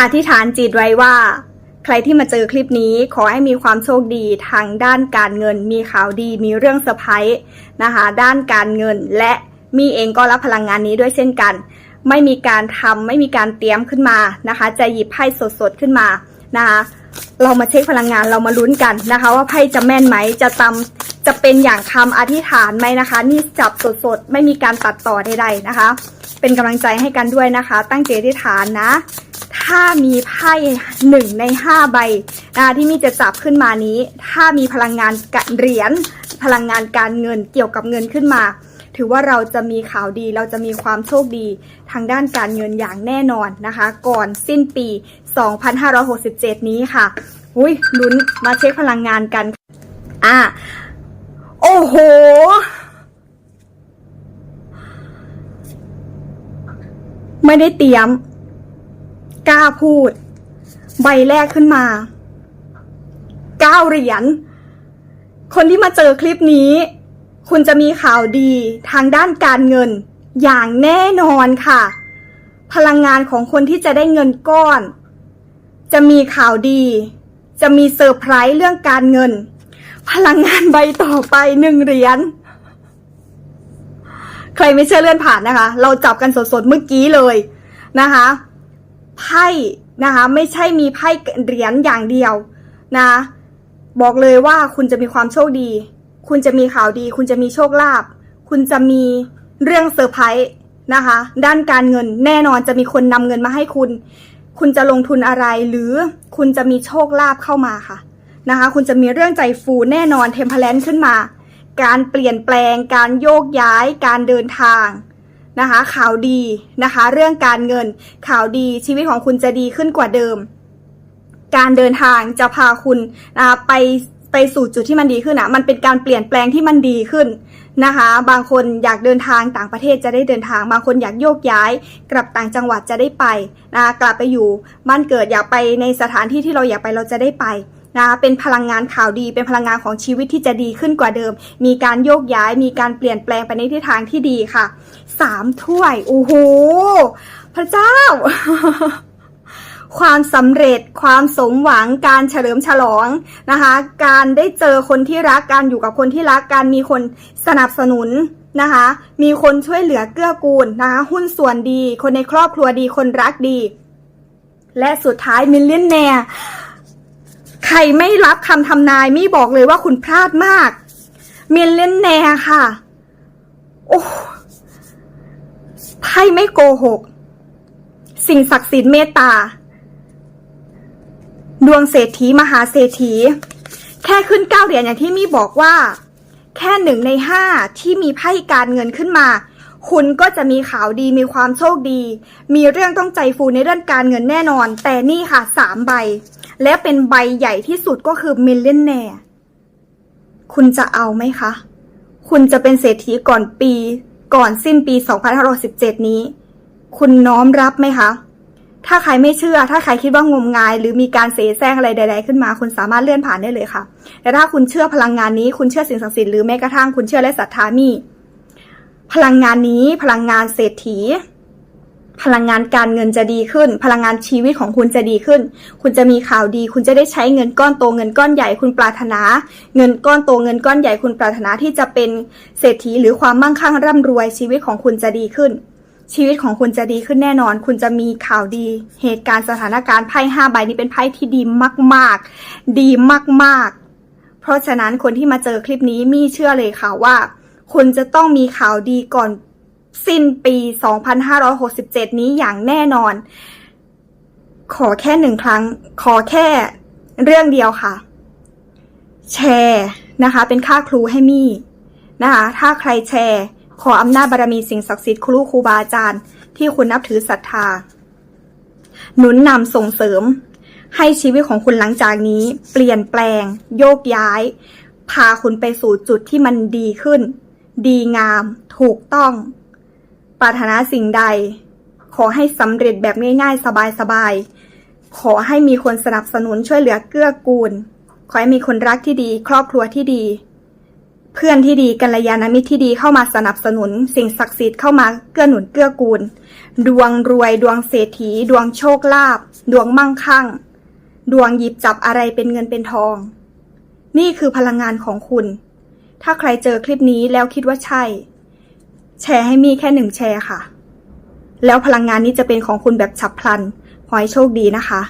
อธิษฐานจิตไว้ว่า ใครที่มาเจอคลิปนี้ขอให้มีความโชคดีทางด้านการเงิน มีข่าวดี มีเรื่องเซอร์ไพรส์นะคะ ด้านการเงินและมีเองก็รับพลังงานนี้ด้วยเช่นกัน ไม่มีการทำไม่มีการเตรียมขึ้นมานะคะ จะหยิบไพ่สดๆขึ้นมานะคะเรามาเช็คพลังงานเรามาลุ้นกันนะคะ ว่าไพ่จะแม่นไหมจะตำจะเป็นอย่างคำอธิษฐานไหมนะคะ นี่จับสดๆ ไม่มีการตัดต่อใดๆนะคะ เป็นกำลังใจให้กันด้วยนะคะ ตั้งใจอธิษฐานนะ ถ้ามีไพ่หนึ่งในห้าใบนะที่มีจะจับขึ้นมานี้ ถ้ามีพลังงานกะเหรียญพลังงานการเงินเกี่ยวกับเงินขึ้นมา ถือว่าเราจะมีข่าวดีเราจะมีความโชคดีทางด้านการเงินอย่างแน่นอนนะคะ ก่อนสิ้นปี 2567 นี้ค่ะอุ้ยลุ้นมาเช็คพลังงานกัน อะโอ้โหไม่ได้เตรียม กล้าพูด ใบแรกขึ้นมาเก้าเหรียญคนที่มาเจอคลิปนี้ คุณจะมีข่าวดีทางด้านการเงิน อย่างแน่นอนค่ะ พลังงานของคนที่จะได้เงินก้อน จะมีข่าวดี จะมีเซอร์ไพรส์เรื่องการเงิน พลังงานใบต่อไปหนึ่งเหรียญใครไม่เชื่อเลื่อนผ่านนะคะ เราจับกันสดๆเมื่อกี้เลยนะคะ ไพ่นะคะ ไม่ใช่มีไพ่เหรียญอย่างเดียวนะบอกเลยว่าคุณจะมีความโชคดี คุณจะมีข่าวดี คุณจะมีโชคลาภคุณจะมีเรื่องเซอร์ไพรส์นะคะ ด้านการเงินแน่นอนจะมีคนนำเงินมาให้คุณ คุณจะลงทุนอะไรหรือคุณจะมีโชคลาภเข้ามาค่ะนะคะ คุณจะมีเรื่องใจฟูแน่นอนเทมเพลนขึ้นมา การเปลี่ยนแปลง การโยกย้าย การเดินทาง นะคะข่าวดีนะคะ เรื่องการเงินข่าวดีชีวิตของคุณจะดีขึ้นกว่าเดิม การเดินทางจะพาคุณนะะไปไปสู่จุดที่มันดีขึ้นอะ มันเป็นการเปลี่ยนแปลงที่มันดีขึ้นนะคะ บางคนอยากเดินทางต่างประเทศจะได้เดินทาง บางคนอยากโยกย้าย กลับต่างจังหวัดจะได้ไปนะกลับไปอยู่บ้านเกิดอยากไปในสถานที่ที่เราอยากไปเราจะได้ไป นะเป็นพลังงานข่าวดี เป็นพลังงานของชีวิตที่จะดีขึ้นกว่าเดิม มีการโยกย้าย มีการเปลี่ยนแปลงไปในทิศทางที่ดีค่ะสามถ้วยโอ้โหพระเจ้า ความสำเร็จความสมหวังการเฉลิมฉลองนะคะ การได้เจอคนที่รักการอยู่กับคนที่รักการมีคนสนับสนุนนะคะ มีคนช่วยเหลือเกื้อกูลนะคะ หุ้นส่วนดี คนในครอบครัวดีคนรักดี และสุดท้ายมิลเลนเนีย รไม่รับคำทำนายมี่บอกเลยว่าคุณพลาดมากเมิลเล่นเนียค่ะ โอ้ไพ่ไม่โกหก สิ่งศักดิ์สิทธิ์เมตตา ดวงเศรษฐีมหาเศรษฐี แค่ขึ้นเก้าเหรียญอย่างที่มี่บอกว่า แค่หนึ่งในห้าที่มีไพ่การเงินขึ้นมา คุณก็จะมีข่าวดีมีความโชคดี มีเรื่องต้องใจฟูในเรื่องการเงินแน่นอน แต่นี่ค่ะสามใบ และเป็นใบใหญ่ที่สุดก็คือมิลเลนแนร์คุณจะเอาไหมคะ คุณจะเป็นเศรษฐีก่อนปีก่อนสิ้นปี 2517 นี้ คุณน้อมรับไหมคะ ถ้าใครไม่เชื่อ ถ้าใครคิดว่างมงาย หรือมีการเสแสร้งอะไรใด ๆ ขึ้นมา คุณสามารถเลื่อนผ่านได้เลยค่ะ แต่ถ้าคุณเชื่อพลังงานนี้ คุณเชื่อสิ่งศักดิ์สิทธิ์หรือแม้กระทั่งคุณเชื่อและศรัทธามี พลังงานนี้ พลังงานเศรษฐี พลังงานการเงินจะดีขึ้น พลังงานชีวิตของคุณจะดีขึ้น คุณจะมีข่าวดี คุณจะได้ใช้เงินก้อนโตเงินก้อนใหญ่คุณปรารถนา เงินก้อนโตเงินก้อนใหญ่คุณปรารถนาที่จะเป็นเศรษฐีหรือความมั่งคั่งร่ำรวยชีวิตของคุณจะดีขึ้น ชีวิตของคุณจะดีขึ้นแน่นอน คุณจะมีข่าวดี เหตุการณ์สถานการณ์ไพ่ห้าใบนี้เป็นไพ่ที่ดีมาก ๆ ดีมาก ๆ เพราะฉะนั้นคนที่มาเจอคลิปนี้มี่เชื่อเลยค่ะว่า คุณจะต้องมีข่าวดีก่อน สิ้นปี 2567 นี้อย่างแน่นอน ขอแค่หนึ่งครั้ง ขอแค่เรื่องเดียวค่ะ แชร์นะคะ เป็นค่าครูให้มี่นะคะ ถ้าใครแชร์ ขออำนาจบารมีสิ่งศักดิ์สิทธิ์ครูครูบาอาจารย์ ที่คุณนับถือศรัทธา หนุนนำส่งเสริม ให้ชีวิตของคุณหลังจากนี้ เปลี่ยนแปลง โยกย้าย พาคุณไปสู่จุดที่มันดีขึ้น ดีงาม ถูกต้อง ปรารถนาสิ่งใด ขอให้สำเร็จแบบง่ายๆ สบายๆ ขอให้มีคนสนับสนุนช่วยเหลือเกื้อกูล ขอให้มีคนรักที่ดี ครอบครัวที่ดี เพื่อนที่ดีกัลยาณมิตรที่ดีเข้ามาสนับสนุน สิ่งศักดิ์สิทธิ์เข้ามาเกื้อหนุนเกื้อกูล ดวงรวย ดวงเศรษฐี ดวงโชคลาภดวงมั่งคั่ง ดวงหยิบจับอะไรเป็นเงินเป็นทอง นี่คือพลังงานของคุณ ถ้าใครเจอคลิปนี้แล้วคิดว่าใช่ แชร์ให้มีแค่หนึ่งแชร์ค่ะ แล้วพลังงานนี้จะเป็นของคุณแบบฉับพลัน ขอให้โชคดีนะคะ